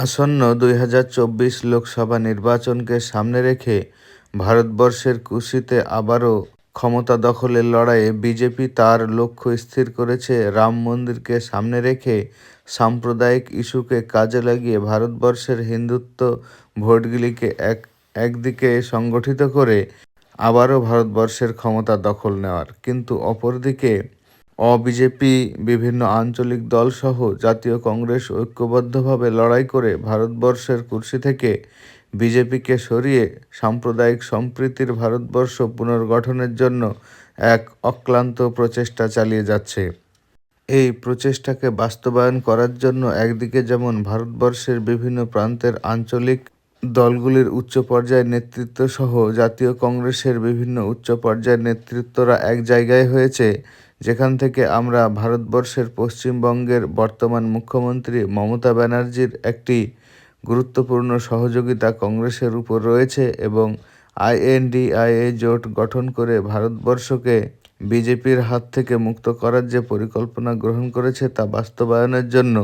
আসন্ন দুই হাজার চব্বিশ লোকসভা নির্বাচনকে সামনে রেখে ভারতবর্ষের কুশিতে আবারও ক্ষমতা দখলের লড়াইয়ে বিজেপি তার লক্ষ্য স্থির করেছে। রাম মন্দিরকে সামনে রেখে সাম্প্রদায়িক ইস্যুকে কাজে লাগিয়ে ভারতবর্ষের হিন্দুত্ব ভোটগুলিকে এক, একদিকে সংগঠিত করে আবারও ভারতবর্ষের ক্ষমতা দখল নেওয়ার। কিন্তু অপরদিকে অবিজেপি, বিভিন্ন আঞ্চলিক দলসহ জাতীয় কংগ্রেস ঐক্যবদ্ধভাবে লড়াই করে ভারতবর্ষের কুর্সি থেকে বিজেপিকে সরিয়ে সাম্প্রদায়িক সম্প্রীতির ভারতবর্ষ পুনর্গঠনের জন্য এক অক্লান্ত প্রচেষ্টা চালিয়ে যাচ্ছে। এই প্রচেষ্টাকে বাস্তবায়ন করার জন্য একদিকে যেমন ভারতবর্ষের বিভিন্ন প্রান্তের আঞ্চলিক দলগুলির উচ্চ পর্যায়ের নেতৃত্ব সহ জাতীয় কংগ্রেসের বিভিন্ন উচ্চ পর্যায়ের নেতৃত্বরা এক জায়গায় হয়েছে যেখান থেকে আমরা ভারতবর্ষের পশ্চিমবঙ্গের বর্তমান মুখ্যমন্ত্রী মমতা ব্যানার্জির একটি গুরুত্বপূর্ণ সহযোগিতা কংগ্রেসের উপর রয়েছে এবং আইএনডিআইএ জোট গঠন করে ভারতবর্ষকে বিজেপির হাত থেকে মুক্ত করার যে পরিকল্পনা গ্রহণ করেছে তা বাস্তবায়নের জন্য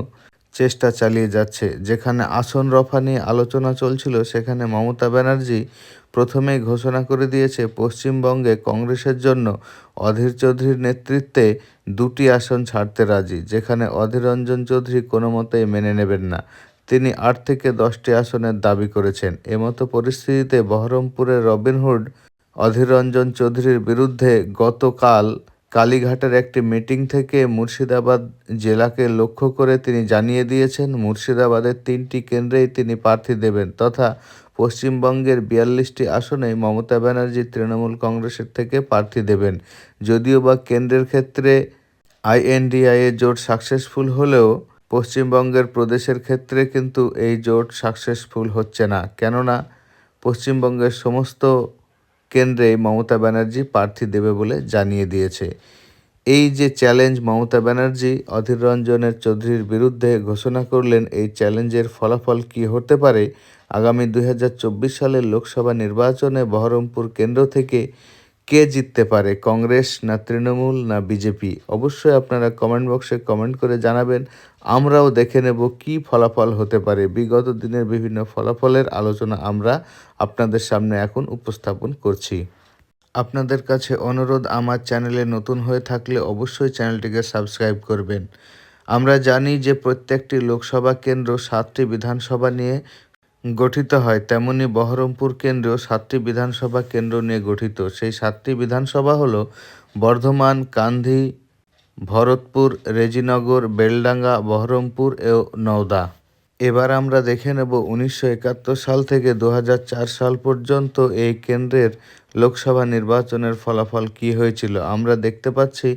চেষ্টা চালিয়ে যাচ্ছে। যেখানে আসন রফা নিয়ে আলোচনা চলছিল, সেখানে মমতা ব্যানার্জি প্রথমেই ঘোষণা করে দিয়েছে, পশ্চিমবঙ্গে কংগ্রেসের জন্য অধীর চৌধুরীর নেতৃত্বে দুটি আসন ছাড়তে রাজি, যেখানে অধীর রঞ্জন চৌধুরী কোনো মতেই মেনে নেবেন না। তিনি আট থেকে দশটি আসনের দাবি করেছেন। এমতো পরিস্থিতিতে বহরমপুরের রবিনহুড অধীর রঞ্জন চৌধুরীর বিরুদ্ধে গতকাল কালীঘাটের একটি মিটিং থেকে মুর্শিদাবাদ জেলাকে লক্ষ্য করে তিনি জানিয়ে দিয়েছেন, মুর্শিদাবাদের তিনটি কেন্দ্রেই তিনি প্রার্থী দেবেন তথা পশ্চিমবঙ্গের বিয়াল্লিশটি আসনে মমতা ব্যানার্জি তৃণমূল কংগ্রেসের থেকে প্রার্থী দেবেন। যদিও বা কেন্দ্রের ক্ষেত্রে আইএনডিআইএ জোট সাকসেসফুল হলেও পশ্চিমবঙ্গের প্রদেশের ক্ষেত্রে কিন্তু এই জোট সাকসেসফুল হচ্ছে না। কেননা পশ্চিমবঙ্গের সমস্ত কেন্দ্রে মমতা ব্যানার্জি প্রার্থী দেবে বলে জানিয়ে দিয়েছে। এই যে চ্যালেঞ্জ মমতা ব্যানার্জি, অধীর রঞ্জনের চৌধুরীর বিরুদ্ধে ঘোষণা করলেন, এই চ্যালেঞ্জের ফলাফল কি হতে পারে? আগামী দুই হাজার চব্বিশ সালের লোকসভা নির্বাচনে বহরমপুর কেন্দ্র থেকে কে জিততে পারে, কংগ্রেস না তৃণমূল না বিজেপি? অবশ্যই আপনারা কমেন্ট বক্সে কমেন্ট করে জানাবেন। আমরাও দেখে নেব কি ফলাফল হতে পারে। বিগত দিনের বিভিন্ন ফলাফলের আলোচনা আমরা আপনাদের সামনে এখন উপস্থাপন করছি। আপনাদের কাছে অনুরোধ, আমার চ্যানেলে নতুন হয়ে থাকলে অবশ্যই চ্যানেলটিকে সাবস্ক্রাইব করবেন। আমরা জানি যে প্রত্যেকটি লোকসভা কেন্দ্র সাতটি বিধানসভা নিয়ে গঠিত হয়, তেমনি বহরমপুর কেন্দ্রীয় সাতটি বিধানসভা কেন্দ্র নিয়ে গঠিত। সেই সাতটি বিধানসভা হলো বর্ধমান কান্ধি ভরতপুর, রেজিনগর, বেলডাঙ্গা, বহরমপুর ও নওদা। এবার আমরা দেখে নেব উনিশশো একাত্তর সাল থেকে দু হাজার চার সাল পর্যন্ত এই কেন্দ্রের লোকসভা নির্বাচনের ফলাফল কি হয়েছিল। আমরা দেখতে পাচ্ছি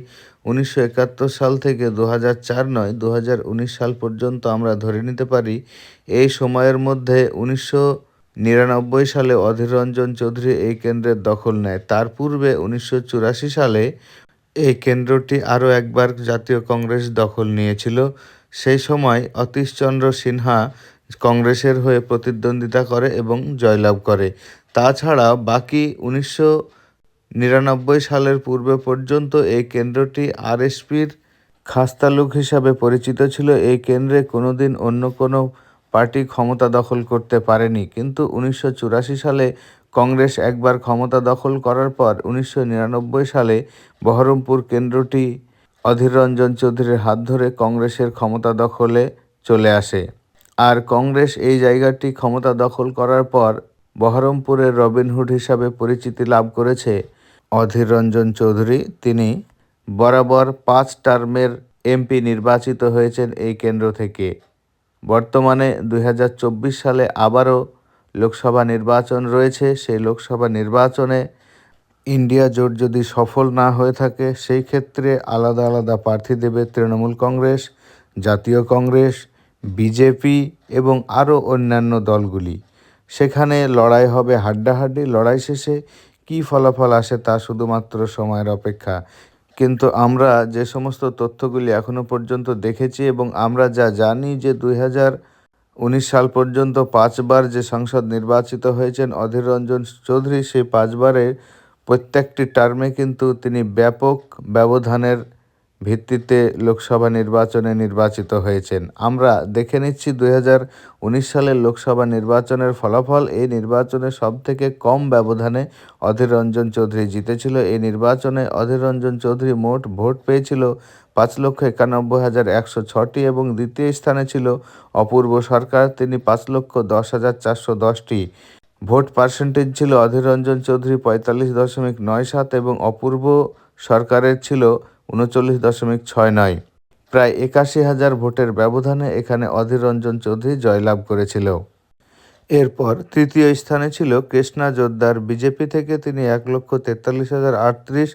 উনিশশো একাত্তর সাল থেকে দু নয় দু সাল পর্যন্ত আমরা ধরে নিতে পারি এই সময়ের মধ্যে উনিশশো নিরানব্বই সালে অধীর রঞ্জন চৌধুরী এই কেন্দ্রের দখল নেয়। তার পূর্বে উনিশশো চুরাশি সালে এই কেন্দ্রটি আরও একবার জাতীয় কংগ্রেস দখল নিয়েছিল। সেই সময় অতীশচন্দ্র সিনহা কংগ্রেসের হয়ে প্রতিদ্বন্দ্বিতা করে এবং জয়লাভ করে। তাছাড়া বাকি উনিশশো নিরানব্বই সালের পূর্বে পর্যন্ত এই কেন্দ্রটি আরএসপির খাস্তালুক হিসাবে পরিচিত ছিল। এই কেন্দ্রে কোনোদিন অন্য কোনো পার্টি ক্ষমতা দখল করতে পারেনি। কিন্তু উনিশশো চুরাশি সালে কংগ্রেস একবার ক্ষমতা দখল করার পর উনিশশো নিরানব্বই সালে বহরমপুর কেন্দ্রটি অধীর রঞ্জন চৌধুরীর হাত ধরে কংগ্রেসের ক্ষমতা দখলে চলে আসে। আর কংগ্রেস এই জায়গাটি ক্ষমতা দখল করার পর বহরমপুরের রবিনহুড হিসাবে পরিচিতি লাভ করেছে অধীর রঞ্জন চৌধুরী। তিনি বরাবর পাঁচ টার্মের এমপি নির্বাচিত হয়েছেন এই কেন্দ্র থেকে। বর্তমানে দু হাজার চব্বিশ সালে আবারও লোকসভা নির্বাচন রয়েছে, সেই লোকসভা নির্বাচনে ইন্ডিয়া জোট যদি সফল না হয়ে থাকে, সেই ক্ষেত্রে আলাদা আলাদা প্রার্থী দেবে তৃণমূল কংগ্রেস, জাতীয় কংগ্রেস, বিজেপি এবং আরও অন্যান্য দলগুলি। সেখানে লড়াই হবে হাড্ডাহাড্ডি, লড়াই শেষে কী ফলাফল আসে তা শুধুমাত্র সময়ের অপেক্ষা। কিন্তু আমরা যে সমস্ত তথ্যগুলি এখনও পর্যন্ত দেখেছি এবং আমরা যা জানি যে দুই হাজার উনিশ সাল পর্যন্ত পাঁচবার যে সংসদ নির্বাচিত হয়েছেন অধীর রঞ্জন চৌধুরী, সেই পাঁচবারের প্রত্যেকটি টার্মে কিন্তু তিনি ব্যাপক ব্যবধানের ভিত্তিতে লোকসভা নির্বাচনে নির্বাচিত হয়েছেন। আমরা দেখে নিচ্ছি দু হাজার উনিশ সালের লোকসভা নির্বাচনের ফলাফল। এই নির্বাচনে সবথেকে কম ব্যবধানে অধীর রঞ্জন চৌধুরী জিতেছিল। এই নির্বাচনে অধীর রঞ্জন চৌধুরী মোট ভোট পেয়েছিল পাঁচ লক্ষ একানব্বই হাজার একশো ছটি এবং দ্বিতীয় স্থানে ছিল অপূর্ব সরকার, তিনি পাঁচ লক্ষ দশ হাজার চারশো দশটি। ভোট পার্সেন্টেজ ছিল অধীর রঞ্জন চৌধুরী পঁয়তাল্লিশ দশমিক নয় সাত এবং অপূর্ব সরকারের ছিল উনচল্লিশ দশমিক ছয় নয়। প্রায় একাশি হাজার ভোটের ব্যবধানে এখানে অধীর রঞ্জন চৌধুরী জয়লাভ করেছিল। এরপর তৃতীয় স্থানে ছিল কৃষ্ণা জোদ্দার। বিজেপি থেকে তিনি এক লক্ষ তেতাল্লিশ হাজার আটত্রিশ,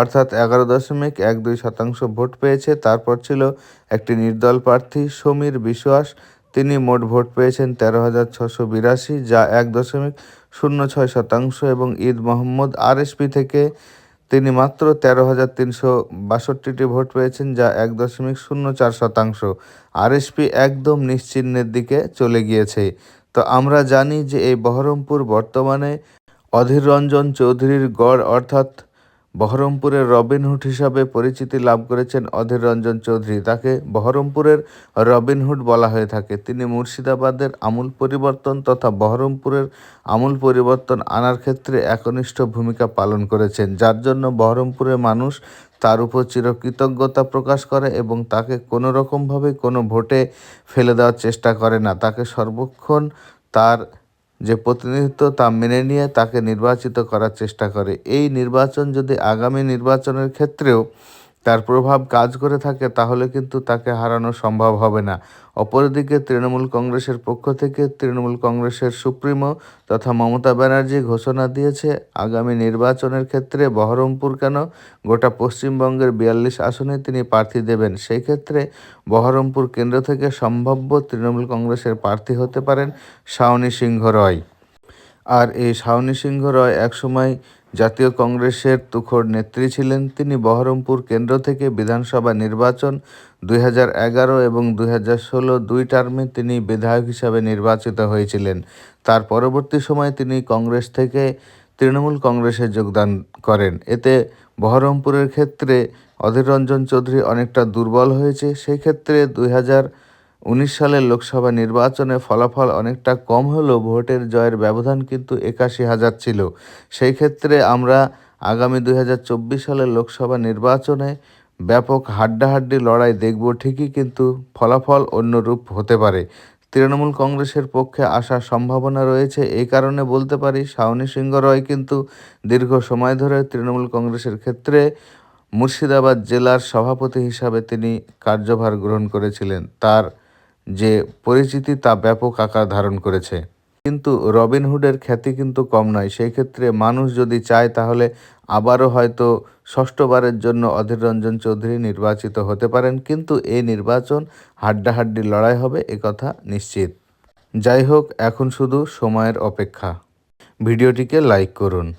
অর্থাৎ এগারো দশমিক এক দুই শতাংশ ভোট পেয়েছে। তারপর ছিল একটি নির্দল প্রার্থী সমীর বিশ্বাস। তিনি মোট ভোট পেয়েছেন তেরো হাজার ছশো বিরাশি, যা এক দশমিক শূন্য ছয় শতাংশ এবং ঈদ মোহাম্মদ আরএসপি থেকে তিনি মাত্র তেরো হাজার তিনশো বাষট্টিটি ভোট পেয়েছেন, যা এক দশমিক শূন্য চার শতাংশ। আরএসপি একদম নিশ্চিহ্নের দিকে চলে গিয়েছে। তো আমরা জানি যে এই বহরমপুর বর্তমানে অধীর রঞ্জন চৌধুরীর গড় অর্থাৎ বহরমপুরের রবিনহুড হিসাবে পরিচিতি লাভ করেছেন অধীর রঞ্জন চৌধুরী। তাকে বহরমপুরের রবিনহুড বলা হয়ে থাকে। তিনি মুর্শিদাবাদের আমূল পরিবর্তন তথা বহরমপুরের আমূল পরিবর্তন আনার ক্ষেত্রে একনিষ্ঠ ভূমিকা পালন করেছেন, যার জন্য বহরমপুরের মানুষ তার উপর চিরকৃতজ্ঞতা প্রকাশ করে এবং তাকে কোনো রকমভাবে কোনো ভোটে ফেলে দেওয়ার চেষ্টা করে না। তাকে সর্বক্ষণ তার যে প্রতিনিধিত্ব তা মেনে নিয়ে তাকে নির্বাচিত করার চেষ্টা করে। এই নির্বাচন যদি আগামী নির্বাচনের ক্ষেত্রেও তার প্রভাব কাজ করে থাকে, তাহলে কিন্তু তাকে হারানো সম্ভব হবে না। অপরদিকে তৃণমূল কংগ্রেসের পক্ষ থেকে তৃণমূল কংগ্রেসের সুপ্রিমো তথা মমতা ব্যানার্জি ঘোষণা দিয়েছে, আগামী নির্বাচনের ক্ষেত্রে বহরমপুর কেন? গোটা পশ্চিমবঙ্গের বিয়াল্লিশ আসনে তিনি প্রার্থী দেবেন। সেই ক্ষেত্রে বহরমপুর কেন্দ্র থেকে সম্ভাব্য তৃণমূল কংগ্রেসের প্রার্থী হতে পারেন শাওনি সিংহ রয়। আর এই শাওনি সিংহ রয় একসময় জাতীয় কংগ্রেসের তুখোড় নেত্রী ছিলেন তিনি বহরমপুর কেন্দ্র থেকে বিধানসভা নির্বাচন দুই এবং দুই দুই টার্মে তিনি বিধায়ক হিসাবে নির্বাচিত হয়েছিলেন। তার পরবর্তী সময়ে তিনি কংগ্রেস থেকে তৃণমূল কংগ্রেসে যোগদান করেন। এতে বহরমপুরের ক্ষেত্রে অধীর রঞ্জন চৌধুরী অনেকটা দুর্বল হয়েছে। সেই ক্ষেত্রে দুই হাজার উনিশ সালের লোকসভা নির্বাচনে ফলাফল অনেকটা কম হলেও ভোটের জয়ের ব্যবধান কিন্তু একাশি হাজার ছিল। সেই ক্ষেত্রে আমরা আগামী দুই হাজার চব্বিশ সালের লোকসভা নির্বাচনে ব্যাপক হাড্ডাহাড্ডি লড়াই দেখব ঠিকই কিন্তু ফলাফল অন্যরূপ হতে পারে। তৃণমূল কংগ্রেসের পক্ষে আসার সম্ভাবনা রয়েছে, এই কারণে বলতে পারি শাওনি সিংহ রয় কিন্তু দীর্ঘ সময় ধরে তৃণমূল কংগ্রেসের ক্ষেত্রে মুর্শিদাবাদ জেলার সভাপতি হিসাবে তিনি কার্যভার গ্রহণ করেছিলেন। তার যে পরিচিতি তা ব্যাপক আকার ধারণ করেছে। কিন্তু রবিনহুডের খ্যাতি কিন্তু কম নয়। সেই ক্ষেত্রে মানুষ যদি চায়, তাহলে আবারও হয়তো ষষ্ঠবারের জন্য অধীর রঞ্জন চৌধুরী নির্বাচিত হতে পারেন। কিন্তু এই নির্বাচন হাড্ডাহাড্ডি লড়াই হবে একথা নিশ্চিত। যাই হোক, এখন শুধু সময়ের অপেক্ষা। ভিডিওটিকে লাইক করুন।